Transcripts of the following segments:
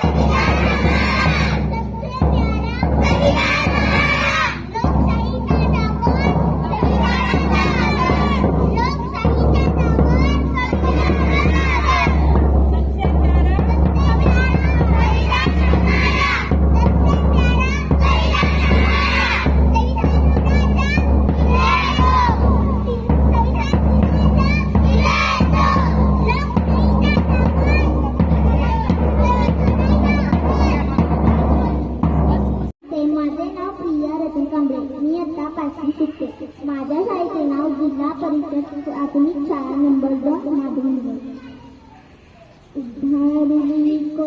Thank. पाचवी शिकते माझ्या शाळेचे नाव जिल्हा परिषद प्राथमिक शाळा नंबर दोन माधुरी को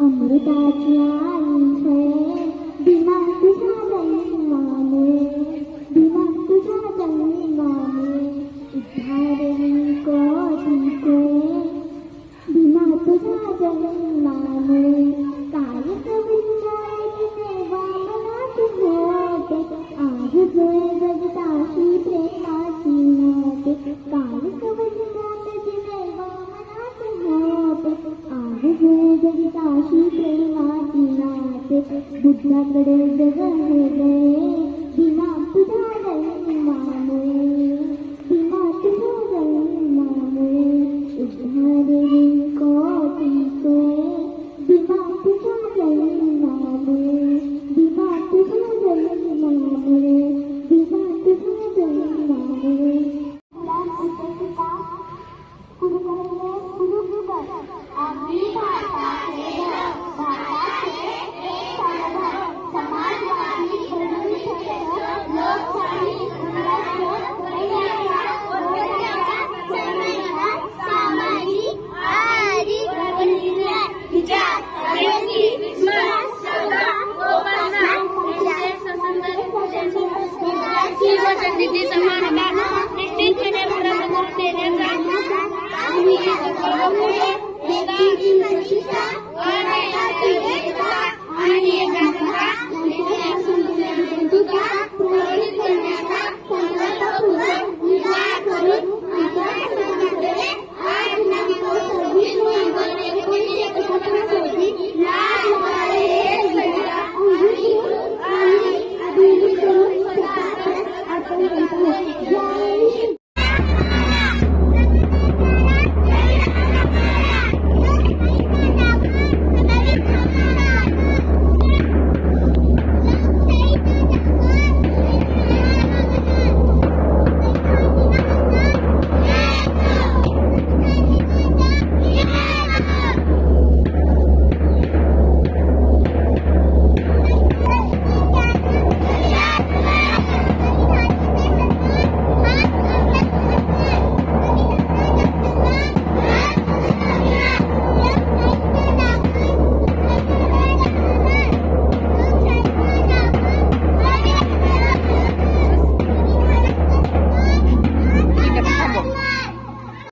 अमृताची आई बुद्धाकडे जगायला संधी समानता निष्ठेने पुढे देण्याचा आम्ही